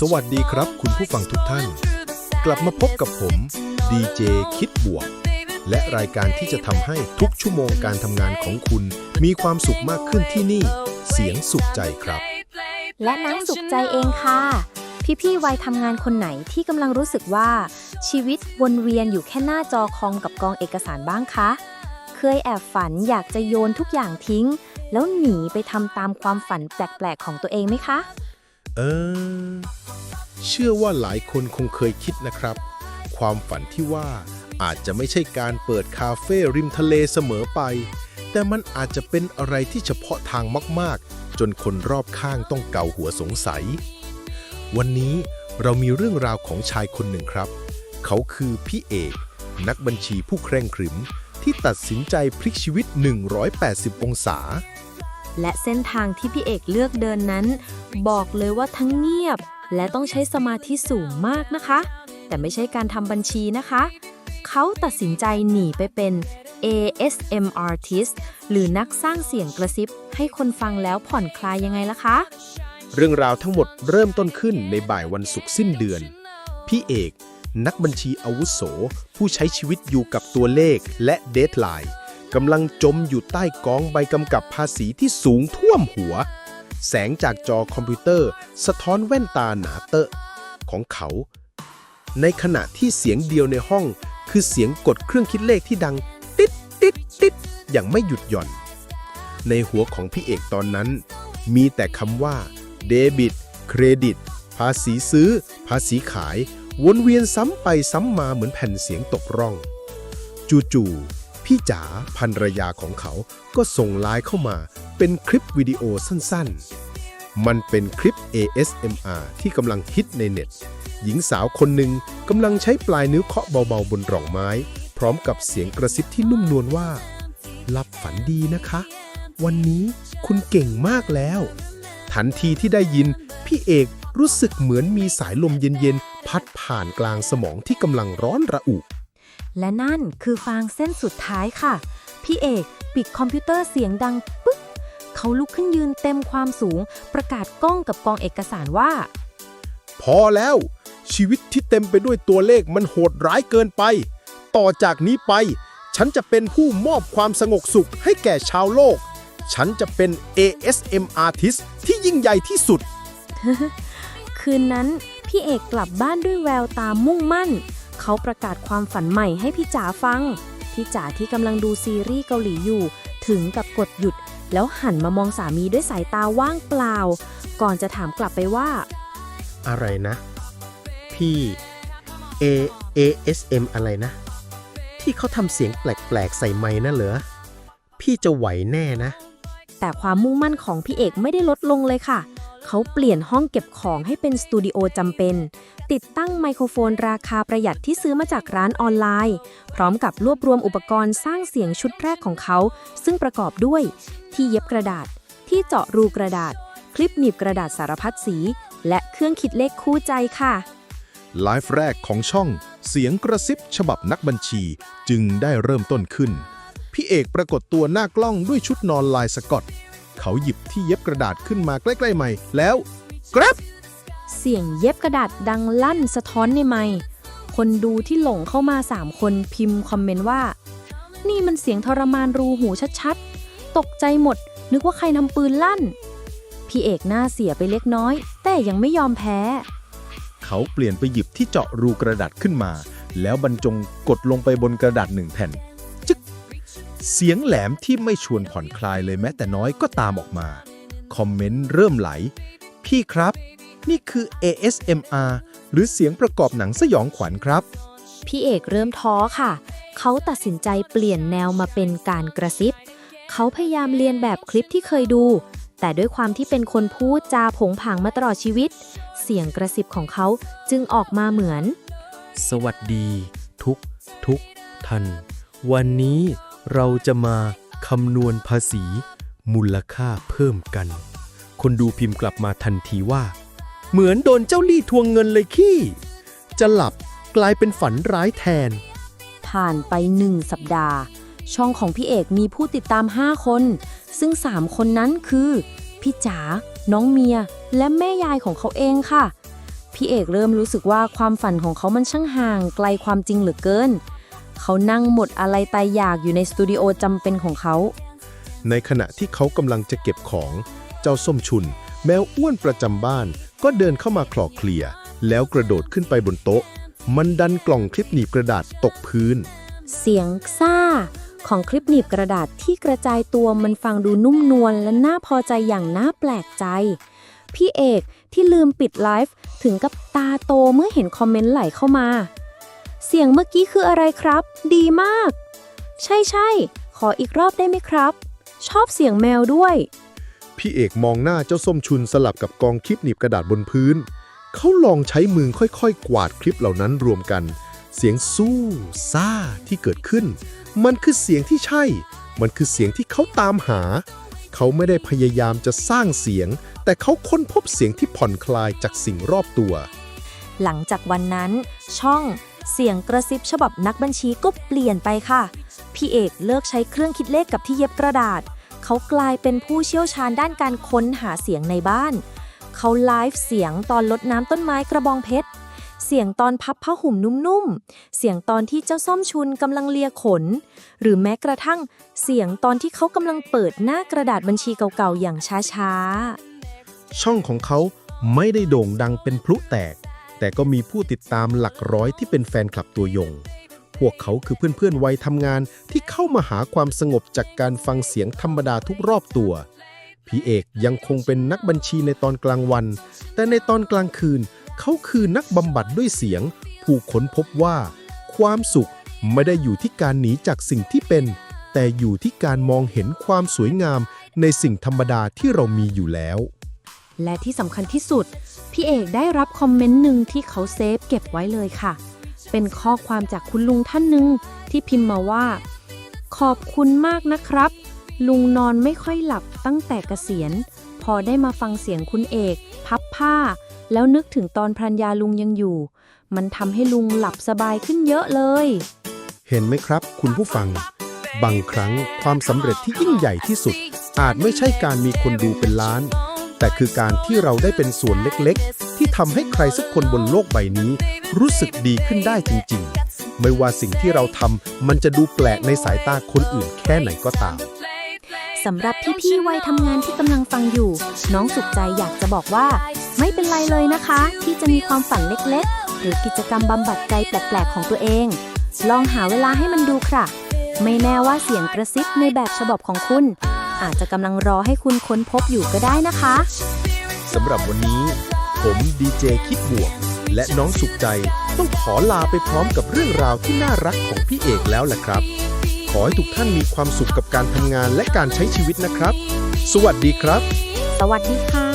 สวัสดีครับคุณผู้ฟังทุกท่าน กลับมาพบกับผมดีเจคิดบวก และรายการที่จะทำให้ทุกชั่วโมงการทำงานของคุณ มีความสุขมากขึ้นที่นี่ เสียงสุขใจครับ และน้ำสุขใจเองค่ะ พี่ๆวัยทำงานคนไหนที่กำลังรู้สึกว่า ชีวิตวนเวียนอยู่แค่หน้าจอคอมกับกองเอกสารบ้างคะ เคยแอบฝันอยากจะโยนทุกอย่างทิ้ง แล้วหนีไปทำตามความฝันแปลกๆของตัวเองไหมคะ เออ เชื่อว่าหลายคนคงเคยคิดนะครับ ความฝันที่ว่าอาจจะไม่ใช่การเปิดคาเฟ่ริมทะเลเสมอไป แต่มันอาจจะเป็นอะไรที่เฉพาะทางมาก ๆ จนคนรอบข้างต้องเกาหัวสงสัย วันนี้เรามีเรื่องราวของชายคนหนึ่งครับ เขาคือพี่เอก นักบัญชีผู้เคร่งครึมที่ตัดสินใจพลิกชีวิต 180 องศา และเส้นทางที่พี่เอกเลือกเดินนั้น บอกเลยว่าทั้งเงียบ และต้องใช้สมาธิสูงมากนะคะ แต่ไม่ใช่การทำบัญชีนะคะ เขาตัดสินใจหนีไปเป็น ASM artist หรือนักสร้างเสียงกระซิบ ให้คนฟังแล้วผ่อนคลายยังไงล่ะคะ เรื่องราวทั้งหมดเริ่มต้นขึ้นในบ่ายวันศุกร์สิ้นเดือน พี่เอก นักบัญชีอาวุโส ผู้ใช้ชีวิตอยู่กับตัวเลขและเดทไลน์ กำลังจมอยู่ใต้กองใบกำกับภาษีที่สูงท่วมหัว แสงจากจอคอมพิวเตอร์ สะท้อนแว่นตาหนาเตอะของเขา ในขณะที่เสียงเดียวในห้อง คือเสียงกดเครื่องคิดเลขที่ดัง ติ๊ดติ๊ดติ๊ดอย่างไม่หยุดหย่อน ในหัวของพี่เอกตอนนั้น มีแต่คำว่าเดบิต เครดิต ภาษีซื้อ ภาษีขาย วนเวียนซ้ำไปซ้ำมาเหมือนแผ่นเสียงตกร่อง จู่ๆ พี่จ๋าภรรยาของเขาก็ส่งไลน์เข้ามาเป็นคลิปวิดีโอสั้นๆ มันเป็นคลิป ASMR ที่กำลังฮิตในเน็ต หญิงสาวคนหนึ่งกำลังใช้ปลายนิ้วเคาะเบาๆบนร่องไม้ พร้อมกับเสียงกระซิบที่นุ่มนวลว่า หลับฝันดีนะคะ วันนี้คุณเก่งมากแล้ว ทันทีที่ได้ยิน พี่เอกรู้สึกเหมือนมีสายลมเย็นๆ พัดผ่านกลางสมองที่กำลังร้อนระอุ และนั่นคือฟางเส้นสุดท้ายค่ะ พี่เอกปิดคอมพิวเตอร์เสียงดังปึ๊กเขาลุกขึ้นยืนเต็มความสูง ประกาศกล้องกับกองเอกสารว่า พอแล้ว ชีวิตที่เต็มไปด้วยตัวเลขมันโหดร้ายเกินไป ต่อจากนี้ไป ฉันจะเป็นผู้มอบความสงบสุขให้แก่ชาวโลก ฉันจะเป็น ASM Artist ที่ยิ่งใหญ่ที่สุด คืนนั้น พี่เอกกลับบ้านด้วยแววตามุ่งมั่น เขาประกาศความฝันใหม่ให้พี่จ๋าฟัง พี่จ๋าที่กำลังดูซีรีส์เกาหลีอยู่ ถึงกับกดหยุด แล้วหันมามองสามีด้วยสายตาว่างเปล่า ก่อนจะถามกลับไปว่า อะไรนะ พี่ A ASM อะไรนะ ที่เขาทำเสียงแปลกๆ ใส่ไม้นะเหรอ พี่จะไหวแน่นะ แต่ความมุ่งมั่นของพี่เอกไม่ได้ลดลงเลยค่ะเเขาเปลี่ยนห้องเก็บของให้เป็นสตูดิโอจำเป็น ติดตั้งไมโครโฟนราคาประหยัดที่ซื้อมาจากร้านออนไลน์ พร้อมกับรวบรวมอุปกรณ์สร้างเสียงชุดแรกของเขา ซึ่งประกอบด้วย ที่เย็บกระดาษ ที่เจาะรูกระดาษ คลิปหนีบกระดาษสารพัดสี และเครื่องคิดเลขคู่ใจค่ะไลฟ์แรกของช่องเสียงกระซิบฉบับนักบัญชีจึงได้เริ่มต้นขึ้น พี่เอกปรากฏตัวหน้ากล้องด้วยชุดนอนลายสกอต เขาหยิบที่เย็บกระดาษขึ้นมาใกล้ๆใหม่แล้วกรับเสียงเย็บกระดาษดังลั่นสะท้อนในไมค์คนดูที่หลงเข้ามา 3 คนพิมพ์คอมเมนต์ว่า นี่มันเสียงทรมานรูหูชัดๆ ตกใจหมด นึกว่าใครทำปืนลั่น พี่เอกหน้าเสียไปเล็กน้อย แต่ยังไม่ยอมแพ้ เขาเปลี่ยนไปหยิบที่เจาะรูกระดาษขึ้นมา แล้วบรรจงกดลงไปบนกระดาษหนึ่งแผ่นจึ๊ก เสียงแหลมที่ไม่ชวนผ่อนคลายเลยแม้แต่น้อยก็ตามออกมา คอมเมนต์เริ่มไหล พี่ครับ นี่คือ ASMR หรือเสียงประกอบหนังสยองขวัญครับ พี่เอกเริ่มท้อค่ะ เขาตัดสินใจเปลี่ยนแนวมาเป็นการกระซิบ เขาพยายามเรียนแบบคลิปที่เคยดู แต่ด้วยความที่เป็นคนพูดจาผงผางมาตลอดชีวิต เสียงกระซิบของเขาจึงออกมาเหมือน สวัสดี ทุก ทุกท่านวันนี้ เราจะมาคำนวณภาษี มูลค่าเพิ่มกัน คนดูพิมพ์กลับมาทันทีว่า เหมือนโดนเจ้าลี่ทวงเงินเลยขี้ จะหลับกลายเป็นฝันร้ายแทน ผ่านไปหนึ่งสัปดาห์ ช่องของพี่เอกมีผู้ติดตาม 5 คน ซึ่ง 3 คนนั้นคือ พี่จ๋าน้องเมีย และแม่ยายของเขาเองค่ะ พี่เอกเริ่มรู้สึกว่าความฝันของเขามันช่างห่างไกลความจริงเหลือเกิน เขานั่งหมดอะไรตายอยากอยู่ในสตูดิโอจำเป็นของเขา ในขณะที่เขากำลังจะเก็บของ เจ้าส้มชุน แมวอ้วนประจำบ้าน ก็เดินเข้ามาคลอเคลียร์แล้วกระโดดขึ้นไปบนโต๊ะ มันดันกล่องคลิปหนีบกระดาษตกพื้น เสียงซ่า ของคลิปหนีบกระดาษที่กระจายตัวมันฟังดูนุ่มนวลและน่าพอใจอย่างน่าแปลกใจ พี่เอกที่ลืมปิดไลฟ์ถึงกับตาโตเมื่อเห็นคอมเมนต์ไหลเข้ามา เสียงเมื่อกี้คืออะไรครับ ดีมาก ใช่ใช่ๆขออีกรอบได้ไหมครับ ชอบเสียงแมวด้วย พี่เอกมองหน้าเจ้าส้มชุนสลับกับกองคลิปหนีบกระดาษบนพื้น เขาลองใช้มือค่อยๆ กวาดคลิปเหล่านั้นรวมกัน เสียงสู้ซ่าที่เกิดขึ้น มันคือเสียงที่ใช่ มันคือเสียงที่เขาตามหา เขาไม่ได้พยายามจะสร้างเสียง แต่เขาค้นพบเสียงที่ผ่อนคลายจากสิ่งรอบตัว หลังจากวันนั้นช่อง เสียงกระซิบฉบับนักบัญชีก็เปลี่ยนไปค่ะ พี่เอกเลิกใช้เครื่องคิดเลขกับที่เย็บกระดาษ เขากลายเป็นผู้เชี่ยวชาญด้านการค้นหาเสียงในบ้าน เขาไลฟ์เสียงตอนลดน้ำต้นไม้กระบองเพชร เสียงตอนพับผ้าห่มนุ่มๆ เสียงตอนที่เจ้าส้มชุนกำลังเลียขน หรือแม้กระทั่งเสียงตอนที่เขากำลังเปิดหน้ากระดาษบัญชีเก่าๆอย่างช้าๆ ช่องของเขาไม่ได้โด่งดังเป็นพลุแตก แต่ก็มีผู้ติดตามหลักร้อยที่เป็นแฟนคลับตัวยง พวกเขาคือเพื่อนๆวัยทำงานที่เข้ามาหาความสงบจากการฟังเสียงธรรมดาทุกรอบตัว พี่เอกยังคงเป็นนักบัญชีในตอนกลางวัน แต่ในตอนกลางคืน เขาคือนักบำบัดด้วยเสียง ผู้ค้นพบว่า ความสุขไม่ได้อยู่ที่การหนีจากสิ่งที่เป็น แต่อยู่ที่การมองเห็นความสวยงามในสิ่งธรรมดาที่เรามีอยู่แล้ว และที่สำคัญที่สุด พี่เอกได้รับคอมเมนต์หนึ่งที่เขาเซฟเก็บไว้เลยค่ะ เป็นข้อความจากคุณลุงท่านหนึ่งที่พิมพ์มาว่า ขอบคุณมากนะครับ ลุงนอนไม่ค่อยหลับตั้งแต่เกษียณ พอได้มาฟังเสียงคุณเอก พับผ้า แล้วนึกถึงตอนภรรยาลุงยังอยู่ มันทำให้ลุงหลับสบายขึ้นเยอะเลย เห็นไหมครับ คุณผู้ฟัง บางครั้งความสำเร็จที่ยิ่งใหญ่ที่สุด อาจไม่ใช่การมีคนดูเป็นล้าน แต่คือการที่เราได้เป็นส่วนเล็กๆ ที่ทำให้ใครสักคนบนโลกใบนี้ รู้สึกดีขึ้นได้จริงๆ ไม่ว่าสิ่งที่เราทำมันจะดูแปลกในสายตาคนอื่นแค่ไหนก็ตามสำหรับพี่ๆวัยทำงานที่กำลังฟังอยู่ น้องสุขใจอยากจะบอกว่า ไม่เป็นไรเลยนะคะ ที่จะมีความฝันเล็กๆ หรือกิจกรรมบำบัดใจแปลกๆ ของตัวเอง ลองหาเวลาให้มันดูค่ะ ไม่แน่ว่าเสียงกระซิบในแบบฉบับของคุณ อาจจะกำลังรอให้คุณค้นพบอยู่ก็ได้นะคะสำหรับวันนี้ ผมดีเจคิดบวก และน้องสุขใจ ต้องขอลาไปพร้อมกับเรื่องราวที่น่ารักของพี่เอกแล้วแหละครับ ขอให้ทุกท่านมีความสุขกับการทำงานและการใช้ชีวิตนะครับ สวัสดีครับ สวัสดีค่ะ